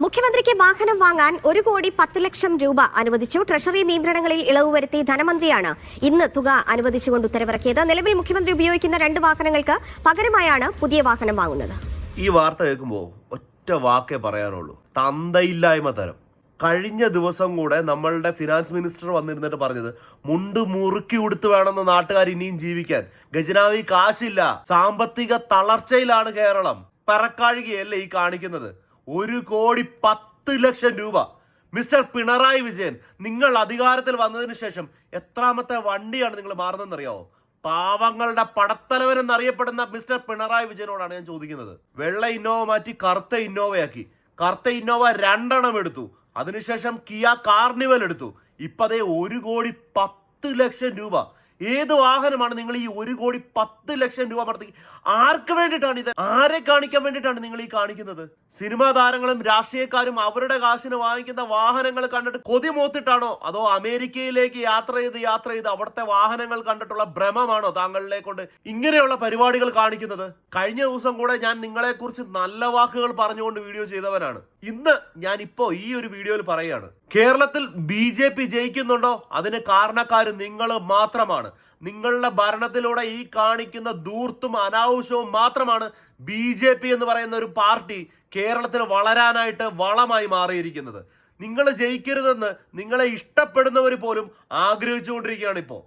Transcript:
മുഖ്യമന്ത്രിക്ക് വാഹനം വാങ്ങാൻ ഒരു കോടി പത്ത് ലക്ഷം രൂപ അനുവദിച്ചു. ട്രഷറി നിയന്ത്രണങ്ങളിൽ ഇളവ് വരുത്തി ധനമന്ത്രിയാണ് ഇന്ന് തുക അനുവദിച്ചുകൊണ്ട് ഉത്തരവിറക്കിയത്. നിലവിൽ മുഖ്യമന്ത്രി ഉപയോഗിക്കുന്ന രണ്ട് വാഹനങ്ങൾക്ക് പകരമായാണ് പുതിയ വാഹനം വാങ്ങുന്നത്. ഈ വാർത്ത കേൾക്കുമ്പോൾ ഒറ്റ വാക്കേ പറയാനുള്ളൂ. തന്തയില്ലായ്മ തരം. കഴിഞ്ഞ ദിവസം കൂടെ നമ്മളുടെ ഫിനാൻസ് മിനിസ്റ്റർ വന്നിരുന്നിട്ട് പറഞ്ഞത് മുണ്ട് മുറുക്കി ഉടുത്ത് വേണമെന്ന് നാട്ടുകാർ ഇനിയും ജീവിക്കാൻ. ഖജനാവി കാശില്ല. സാമ്പത്തിക തളർച്ചയിലാണ് കേരളം. പരക്കാഴികയല്ലേ ഈ കാണിക്കുന്നത്. ഒരു കോടി പത്ത് ലക്ഷം രൂപ. മിസ്റ്റർ പിണറായി വിജയൻ നിങ്ങൾ അധികാരത്തിൽ വന്നതിന് ശേഷം എത്രാമത്തെ വണ്ടിയാണ് നിങ്ങൾ മാറുന്നതെന്നറിയാവോ? പാവങ്ങളുടെ പടത്തലവൻ എന്നറിയപ്പെടുന്ന മിസ്റ്റർ പിണറായി വിജയനോടാണ് ഞാൻ ചോദിക്കുന്നത്. വെള്ള ഇന്നോവ മാറ്റി കറുത്ത ഇന്നോവയാക്കി. കറുത്ത ഇന്നോവ രണ്ടെണ്ണം എടുത്തു. അതിനുശേഷം കിയ കാർണിവൽ എടുത്തു. ഇപ്പതേ ഒരു കോടി പത്ത് ലക്ഷം രൂപ. ഏത് വാഹനമാണ് നിങ്ങൾ ഈ ഒരു കോടി പത്ത് ലക്ഷം രൂപ നടത്തി ആർക്ക് വേണ്ടിയിട്ടാണ് ഇത്? ആരെ കാണിക്കാൻ വേണ്ടിയിട്ടാണ് നിങ്ങൾ ഈ കാണിക്കുന്നത്? സിനിമാ താരങ്ങളും രാഷ്ട്രീയക്കാരും അവരുടെ കാശിന് വാങ്ങിക്കുന്ന വാഹനങ്ങൾ കണ്ടിട്ട് കൊതി മൂത്തിട്ടാണോ? അതോ അമേരിക്കയിലേക്ക് യാത്ര ചെയ്ത് യാത്ര ചെയ്ത് അവിടുത്തെ വാഹനങ്ങൾ കണ്ടിട്ടുള്ള ഭ്രമമാണോ താങ്കളിലെ കൊണ്ട് ഇങ്ങനെയുള്ള പരിപാടികൾ കാണിക്കുന്നത്? കഴിഞ്ഞ ദിവസം കൂടെ ഞാൻ നിങ്ങളെക്കുറിച്ച് നല്ല വാക്കുകൾ പറഞ്ഞുകൊണ്ട് വീഡിയോ ചെയ്തവനാണ്. ഇന്ന് ഞാൻ ഇപ്പോ ഈ ഒരു വീഡിയോയിൽ പറയുകയാണ്. കേരളത്തിൽ ബി ജയിക്കുന്നുണ്ടോ? അതിന് കാരണക്കാർ നിങ്ങൾ മാത്രമാണ്. നിങ്ങളുടെ ഭരണത്തിലൂടെ ഈ കാണിക്കുന്ന ദൂർത്തും അനാവശ്യവും മാത്രമാണ് ബി ജെ പി എന്ന് പറയുന്ന ഒരു പാർട്ടി കേരളത്തിൽ വളരാനായിട്ട് വളമായി മാറിയിരിക്കുന്നത്. നിങ്ങൾ ജയിക്കരുതെന്ന് നിങ്ങളെ ഇഷ്ടപ്പെടുന്നവർ പോലും ആഗ്രഹിച്ചുകൊണ്ടിരിക്കുകയാണ് ഇപ്പോൾ.